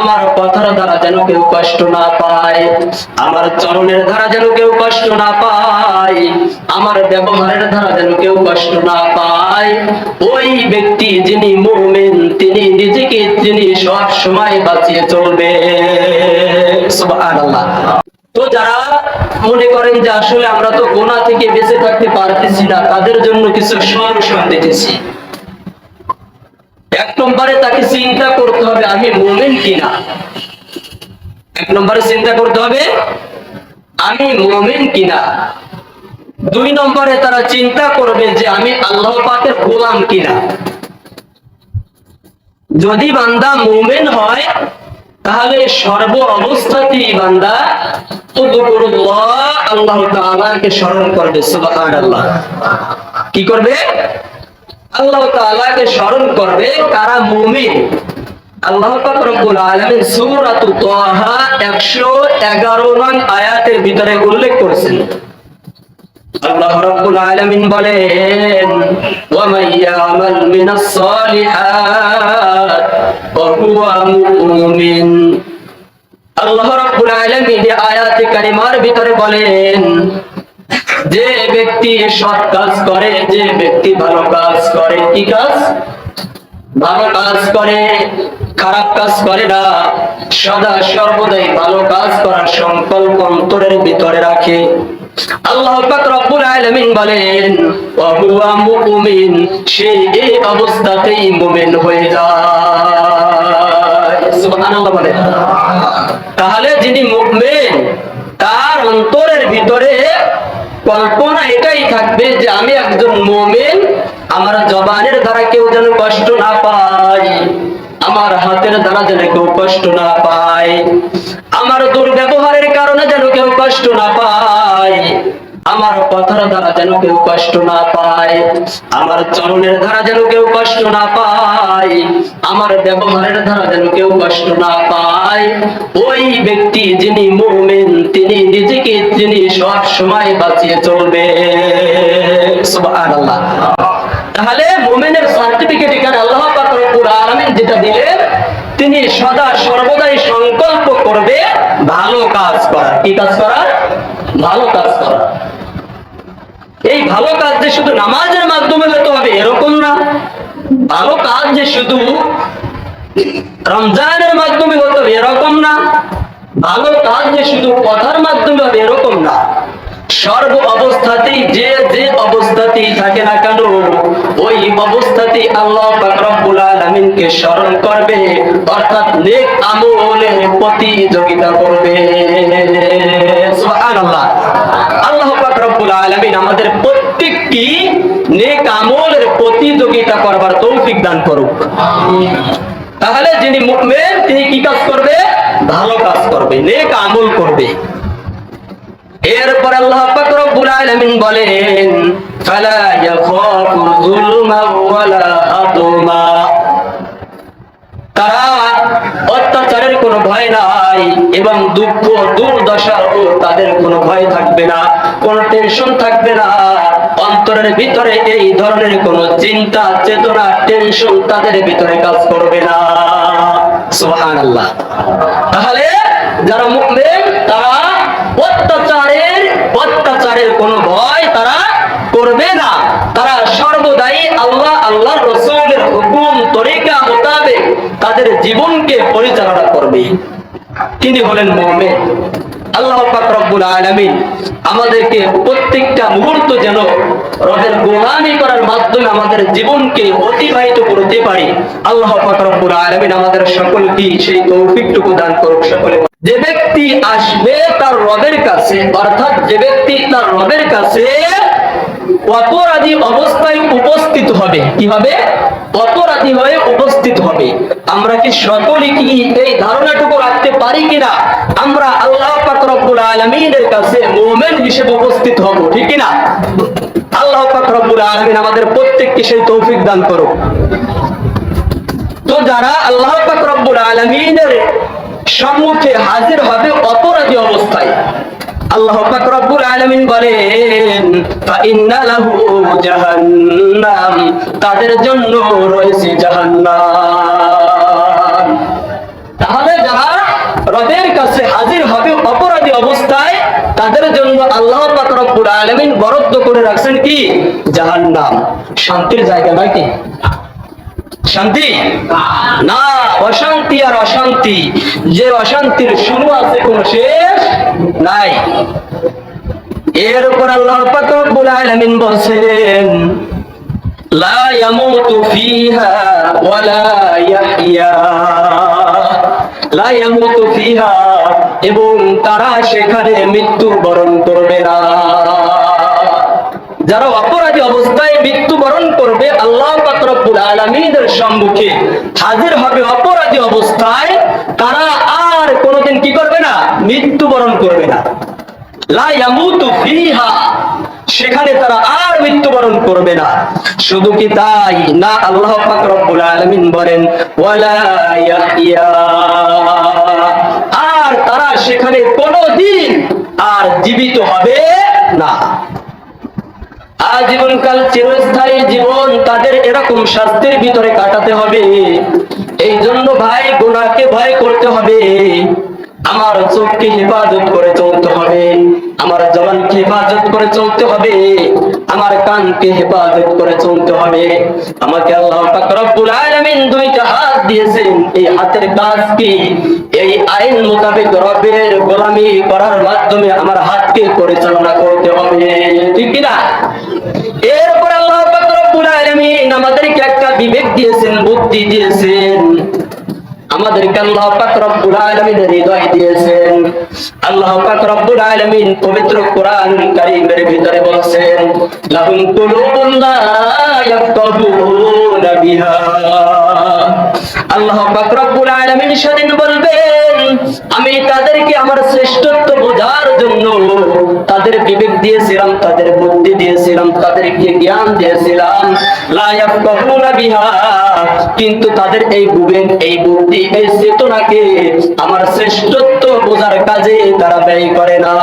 আমার কথার দ্বারা যেন কেউ কষ্ট না পায়, আমার চরণের দ্বারা যেন কেউ কষ্ট না পায়, আমার ব্যবহারের দ্বারা যেন কেউ কষ্ট না পায়। ওই ব্যক্তি যিনি মুমিন, তিনি নিজেকে, তিনি সব সময় বাঁচিয়ে চলবে। সুবহানাল্লাহ। তো যারা মনে করেন যে আসলে আমরা তো গোনা থেকে বেঁচে থাকতে পারতেছি না, তাদের জন্য কিছু সলিউশন দিতেছি এক নম্বরে তাকে চিন্তা করতে হবে আমি মোমেন কিনা। এক নম্বরে চিন্তা করতে হবে, আমি মোমেন কিনা। দুই নম্বরে তারা চিন্তা করবে যে আমি আল্লাহ পাকের গোলাম কিনা। যদি বান্দা মোমেন হয়, তাহলে সর্ব অবস্থাতেই বান্দা আল্লাহ তাআলাকে স্মরণ করবে, সুবহানাল্লাহ। কি করবে? আল্লাহ তাআলাকে স্মরণ করবে কারা মুমিন? আল্লাহ পাক রব্বুল আলামিন তাহা 111 নং আয়াতের ভিতরে উল্লেখ করেছেন। আল্লাহ আলামিন বলেন ওয়া মান ইয়ামাল মিনাস সালিহাত ওয়া হুয়া মুমিন। আল্লাহ আলামিন এই আয়াতে কারিমার ভিতরে বলেন যে ব্যক্তি সৎ কাজ করে, যে ব্যক্তি ভালো কাজ করে, কি কাজ? ভালো কাজ করে, খারাপ কাজ করে না। সদা সর্বদাই ভালো কাজ করার সংকল্প অন্তরের ভিতরে রাখে। আল্লাহ রব্বুল আলামিন বলেন মুমিন সে এই অবস্থাতেই মুমিন হয়ে যায়। সুবহানাল্লাহ তাহলে যিনি মুমিন, তার অন্তরের ভিতরে কল্পনা এটাই থাকবে যে আমি একজন মোমেন, আমার জবানের দ্বারা কেউ যেন কষ্ট না পায়, আমার হাতের দ্বারা যেন কেউ কষ্ট না পায়, আমার দুর্ব্যবহারের কারণে যেন কেউ কষ্ট না পায়। আমার কথার দ্বারা যেন কেউ কষ্ট না পায়, আমার চরণের দ্বারা যেন কেউ কষ্ট না পায়, আমার ব্যবহারের দ্বারা যেন কেউ কষ্ট না পায়। ওই ব্যক্তি যিনি মুমিন, তিনি নিজেকে তিনি সব সময় বাঁচিয়ে চলবে। সুবহানাল্লাহ। তাহলে মুমিনের সার্টিফিকেট এখানে আল্লাহ পাক রব্বুল যেটা দিলেন, তিনি সদা সর্বদাই সংকল্প করবে, ভালো কাজ করার কি কাজ করার ভালো কাজ করার এই ভালো কাজ যে শুধু নামাজের মাধ্যমে হতে হবে, এরকম না। ভালো কাজ যে শুধু রমজানের মাধ্যমে হতে হবে, এরকম না। ভালো কাজ যে শুধু কথার মাধ্যমে হবে, এরকম না। সর্ব অবস্থাতেই যে যে অবস্থাতেই থাকে না কেন, ওই অবস্থাতেই আল্লাহ রব্বুল আলামিনকে স্মরণ করবে, অর্থাৎ নেক আমলের প্রতিযোগিতা করবে। সুবহানাল্লাহ। আমাদের প্রত্যেকটি নেক আমলের প্রতিযোগিতা করবার তৌফিক দান করুক। তাহলে যিনি মুখবেন তিনি কি কাজ করবে? ভালো কাজ করবে, নেক আমল করবে। এরপর আল্লাহ পাক আলামিন বলেন, ফালা ইয়াখাফু যুলমা ওয়ালা আদমা তারা অত্যাচারের কোনো ভয় নাই এবং দুঃখ দুর্দশাও তাদের কোনো ভয় থাকবে না, কোনো টেনশন থাকবে না। অন্তরের ভিতরে এই ধরনের কোনো চিন্তা, চেতনা টেনশন তাদের ভিতরে কাজ করবে না। সুবহানাল্লাহ। তাহলে যারা মুমিন, তারা অত্যাচারের অত্যাচারের কোনো ভয় তারা করবে না। তারা সর্বদাই আল্লাহ আল্লাহ রসুলের হুকুম, তরিকা মোতাবেক তাদের জীবনকে পরিচালনা করবে। তিনি হলেন মোহাম্মেদ আল্লাহ পাক রব্বুল আলামিন আমাদেরকে প্রত্যেকটা মুহূর্ত যেন রবের গোলামি করার মাধ্যমে আমাদের জীবনকে অতিবাহিত করতে পারি। আল্লাহ পাক রব্বুল আলামিন আমাদের সকলকে সেই তৌফিকটুকু দান করুক সকলে। যে ব্যক্তি আসবে তার রবের কাছে, অর্থাৎ যে ব্যক্তি তার রবের কাছে অপরাধী অবস্থায় উপস্থিত হবে? কি হবে? অপরাধী হয়ে উপস্থিত হবে? আমরা কি সকলে কি এই ধারণাটুকু রাখতে পারি কিনা? আমরা আল্লাহ পাক রব্বুল আলামিনের কাছে মুমিন হিসেবে উপস্থিত হব, ঠিক কিনা? আল্লাহ পাক আলামিন আমাদের প্রত্যেককে সেই তৌফিক দান করুক। তো যারা আল্লাহ পাক আলামিনের সম্মুখে হাজির হবে অপরাধী অবস্থায় তাদের জন্য রয়েছে জাহান্নাম। তাহলে যারা রবের কাছে হাজির হবে অপরাধী অবস্থায়, তাদের জন্য আল্লাহ পাক আলামিন বরাদ্দ করে রাখছেন কি? জাহান্নাম। শান্তির জায়গা নয় কি? শান্তি? না, অশান্তি আর অশান্তি। যে অশান্তির শুরু আছে, কোন শেষ নাই। এর উপর আল্লাহ রব্বুল বলেন লা ইয়ামুতু ফিহা ওয়ালা ইয়াহইয়া। লা ইয়ামুতু ফিহা, এবং তারা সেখানে মৃত্যু বরণ করবে না। যারা অপরাধী অবস্থায় মৃত্যুবরণ করবে, আল্লাহ পাক রব্বুল আলামিনের সম্মুখে হাজির হবে অপরাধী অবস্থায়, তারা আর কোনোদিন কি করবে না? মৃত্যুবরণ করবে না। সেখানে তারা আর মৃত্যুবরণ করবে না। শুধু কি তাই? না, আল্লাহ আলামিন বলেন আর তারা সেখানে কোনোদিন আর জীবিত হবে না আজীবনকাল চিরস্থায়ী জীবন তাদের এরকম শাস্তির ভিতরে কাটাতে হবে। এই জন্য ভাই, গুনাহকে ভয় করতে হবে। আমার চোখকে হেফাজত করে চলতে হবে। আমার জবানকে হেফাজত করে চলতে হবে। আমার কানকে হেফাজত করে চলতে হবে। আমাকে আল্লাহ পাক দুইটা হাত দিয়েছেন। এই হাতের কাজ কি? এই আইন মোতাবেক রবের গোলামি করার মাধ্যমে আমার হাতকে পরিচালনা করতে হবে। ঠিক কি না আমাদেরকে একটা বিবেক দিয়েছেন বুদ্ধি দিয়েছেন। আমাদেরকে আল্লাহ পাক রব্বুল আলামিন হৃদয় দিয়েছেন। আল্লাহ পাক রব্বুল আলামিন পবিত্র কোরআন কারীমের ভিতরে বলেছেন, লাহুম কুলুবুন লা ইয়াফকাহুনা বিহা। আল্লাহ পাক রব্বুল আলামিন সেদিন বলবেন, আমি তাদেরকে আমার শ্রেষ্ঠত্ব বোঝার জন্য তাদের বিবেক দিয়েছিলাম, তাদের বুদ্ধি দিয়েছিলাম, তাদেরকে জ্ঞান দিয়েছিলাম। লা ইয়াফকাহুনা বিহা। কিন্তু তাদের এই বিবেক এই বুদ্ধি এই চেতনাকে আমার শ্রেষ্ঠত্ব বোঝার কাজে তারা ব্যয় করে না।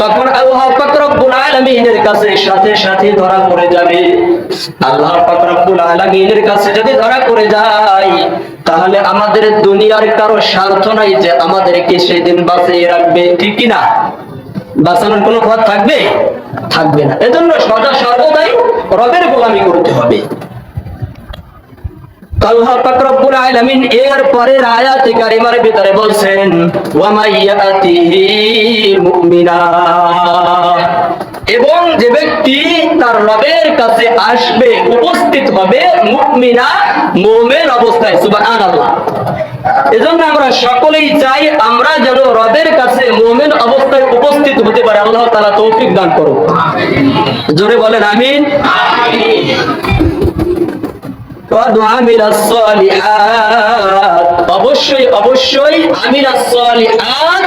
তখন আল্লাহ পাক রব্বুল আলামিনের কাছে সাথে সাথে ধরা পড়ে যাবে। আল্লাহ পাক রব্বুল আলামিনের কাছে যদি ধরা পড়ে যায়, তাহলে আমাদের দুনিয়ার কারও স্বার্থ নাই যে আমাদেরকে সেদিন বাঁচিয়ে রাখবে। ঠিক কি না বাঁচানোর কোনো পথ থাকবে? থাকবে না। এজন্য সদা সর্বদাই রবের গোলামি করতে হবে। আল্লাহ এর পরের ভিতরে বলছেন এবং যে ব্যক্তি তার রবের কাছে আসবে, উপস্থিত হবে মুকমিনা মোমের অবস্থায়, সুবহানাল্লাহ। এজন্য আমরা সকলেই চাই আমরা যেন রবের কাছে মোমেন অবস্থায় উপস্থিত হতে পারে। আল্লাহ তারা তৌফিক দান করুক। জোরে বলেন আমিন আমিন। অবশ্যই অবশ্যই আমিল সালিহাত।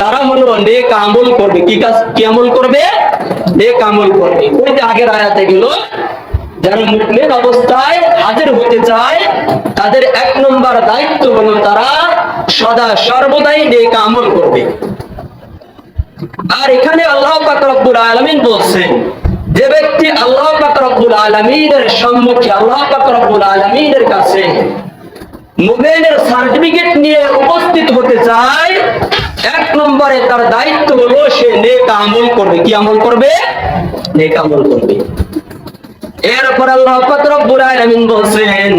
তারা হলো নেক আমল করবে। কি কাজ, কি করবে? নেক আমল করবে। ওই যে আগের আয়াতে গেল, যারা মুসলিম অবস্থায় হাজির হতে চায়, তাদের এক নম্বর দায়িত্ব হলো তারা সদা সর্বদাই নেক আমল করবে। আর এখানে আল্লাহ পাক রব্বুল আলামিন বলছেন যে ব্যক্তি আল্লাহ রব্বুল আলামিনের সম্মুখে আল্লাহ রব্বুল আলামিনের কাছে মোবাইলের সার্টিফিকেট নিয়ে উপস্থিত হতে চায়, এক নম্বরে তার দায়িত্ব হলো সে নেক আমল করবে। কি আমল করবে? নেক আমল করবে। এরপর আল্লাহ রব্বুল আলামিন বলছেন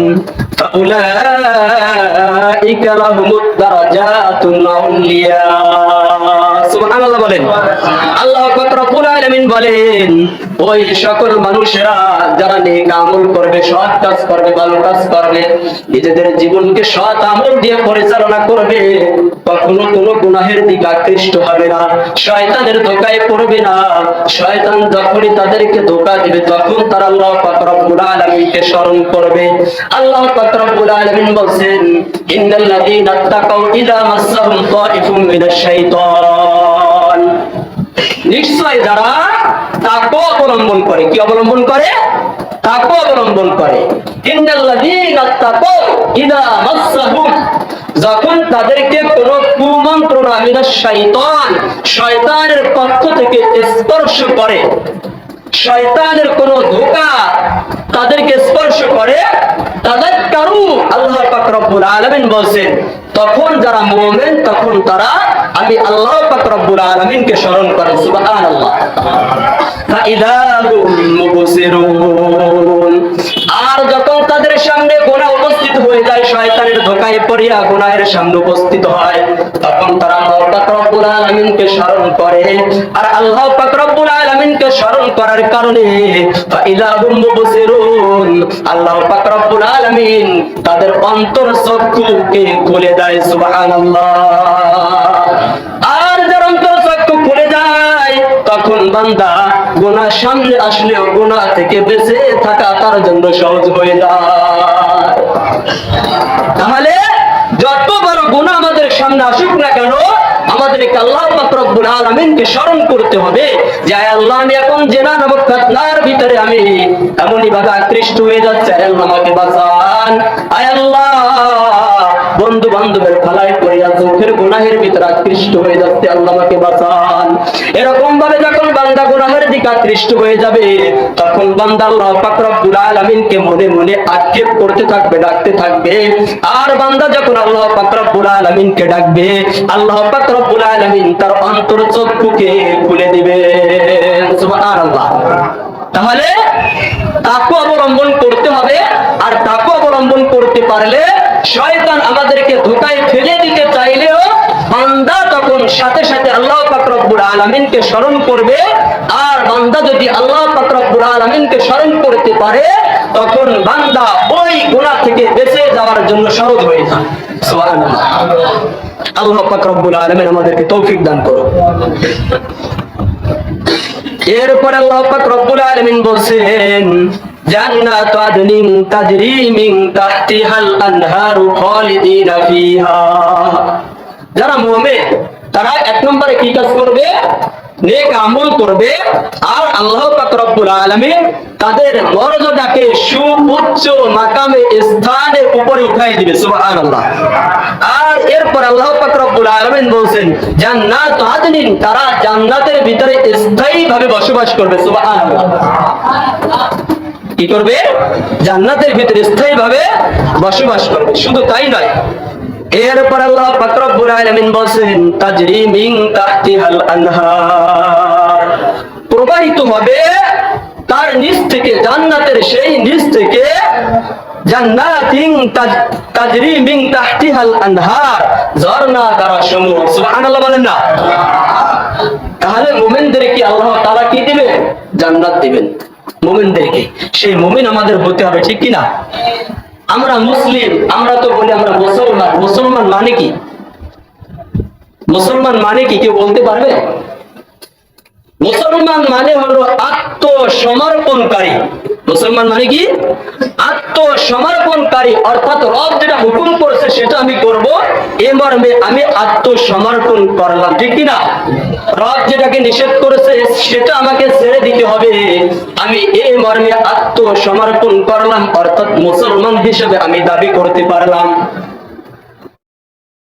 বলেন, ওই সকল মানুষেরা যারা নেক আমল করবে, সৎ কাজ করবে, ভালো কাজ করবে, নিজেদের জীবনকে সৎ আমল দিয়ে পরিচালনা করবে, কখনো কোনো গুনাহের দিকে আকৃষ্ট হবে না, শয়তানের ধোকায় পড়বে না। শয়তান যখনই তাদেরকে ধোকা দিবে, তখন তারা আল্লাহ পাক রব্বুল আলামিনকে স্মরণ করবে। আল্লাহ পাক রব্বুল আলামিন বলেন ইন্নাল্লাযীনা তাকাউ ইযা মাসসাহুম তাইফুম মিনাশ শাইতান। নিশ্চয় যারা তাকও অবলম্বন করে, কি অবলম্বন করে? তাকও অবলম্বন করে। ইন্নাল্লাযীনা তাকাউ ইযা মাসসাহুম যখন তাদেরকে কোন কুমন্ত্রণা মিনা শয়তান শয়তানের পক্ষ থেকে স্পর্শ করে, শয়তানের কোন ধোকা তাদেরকে স্পর্শ করে তাদের কারু আল্লাহ পাকরব্বুল আলমিন বলছেন, তখন যারা মোমেন, তখন তারা, আমি আল্লাহ পাকরব্বুল আলমিনকে স্মরণ করে সুবাহ আল্লাহ আর যখন তাদের সামনে গোনা হয়ে যায়, শয়তানের ধোকায় পড়িয়া গুনাহের সামনে উপস্থিত হয়। তখন তারা আল্লাহ পাক রব্বুল আলামিনকে স্মরণ করে। আর আল্লাহ পাক রব্বুল আলামিনকে স্মরণ করার কারণে ফাইদা হুম মুবসিরুন, আল্লাহ পাক রব্বুল আলামিন তাদের অন্তর চক্ষুকে খুলে দেয়, সুবহানাল্লাহ। তখন বান্দা গুনাহ সামনে আসলেও গুনাহ থেকে বেঁচে থাকা তার জন্য সহজ হয়ে যায়। তাহলে যত বড় গুনাহ আমাদের সামনে আসুক না কেন, আমাদেরকে আল্লাহ রব্বুল আলামিনকে স্মরণ করতে হবে যে আল্লাহ, আমি এখন জেনা নামক ফিতনার ভিতরে আমি এমনই ভাবে আকৃষ্ট হয়ে যাচ্ছে। আল্লাহ, আমাকে বাঁচান। আয় আল্লাহ বন্ধু বান্ধবের ফালাই পড়িয়া চোখের গুনাহের ভিতরে আকৃষ্ট হয়ে যাচ্ছে। আল্লাহ, আমাকে বাঁচান। এরকম ভাবে যখন বান্দা গুনাহের দিকে হয়ে যাবে, তখন বান্দা আল্লাহ রব্বুল আলামিনকে মনে মনে আক্ষেপ করতে থাকবে, ডাকতে থাকবে। আর বান্দা যখন আল্লাহ পাক রব্বুল আলামিনকে ডাকবে, আল্লাহ পাক রব্বুল আলামিন তার অন্তর চক্ষুকে খুলে দিবে। সুবহানাল্লাহ। তাহলে তাকে অবলম্বন করতে হবে, আর তাকে অবলম্বন করতে পারলে শয়তান আমাদেরকে ধোকায় ফেলে দিতে চাইলেও বান্দা তখন সাথে সাথে আল্লাহ পাক রব্বুল আলামিনকে স্মরণ করবে। আর বান্দা যদি আল্লাহ পাক রব্বুল আলামিনকে স্মরণ করতে পারে, তখন বান্দা ওই গুনাহ থেকে বেঁচে যাওয়ার জন্য সহজ হয়ে যায়। আল্লাহ পাক রব্বুল আলামিন আমাদেরকে তৌফিক দান করুন। এরপর আল্লাহ পাক আলামিন বলছেন, জান্নাত আদনিন তাজরি মিন তাহতিহাল আনহারু খালিদিনা ফিহা। যারা মুমিন তারা এক নম্বরে কি কাজ করবে? নেক আমল করবে। আর আল্লাহ তাদের মর্যাদাকে সুউচ্চ মাকামে স্থানের উপরে উঠাই দিবে আর এরপর আল্লাহ জান্নাত আদনিন, তারা জান্নাতের ভিতরে স্থায়ীভাবে বসবাস করবে কি করবে? জান্নাতের ভিতরে স্থায়ীভাবে বসবাস করবে। শুধু তাই নয় এরপর আল্লাহ পাক আলামিন বলেন তাজরি মিন তাহতিহাল আনহার। প্রবাহিত হবে তার নিচ থেকে, জান্নাতের সেই নিচ থেকে জান্নাতিন তাজরি মিন তাহতিহাল আনহার, ঝর্ণা দ্বারা সমূহ সুবহানাল্লাহ বলেন না। তাহলে মুমিনদেরকে আল্লাহ তাআলা কি দিবেন? জান্নাত দিবেন। মুমিনদেরকে। সেই মুমিন আমাদের হতে হবে, ঠিক কি না আমরা মুসলিম, আমরা তো বলি আমরা মুসলমান। মুসলমান মানে কি? মুসলমান মানে কি কেউ বলতে পারবে? মুসলমান মানে হলো আত্মসমর্পণকারী। মুসলমান মানে কি? আত্মসমর্পণকারী, অর্থাৎ রব যেটা হুকুম করছে সেটা আমি করব। এ মর্মে আমি আত্মসমর্পণ করলাম, ঠিক কিনা? রব যেটাকে নিষেধ করেছে, সেটা আমাকে ছেড়ে দিতে হবে। আমি এ মর্মে আত্মসমর্পণ করলাম, অর্থাৎ মুসলমান হিসেবে আমি দাবি করতে পারলাম।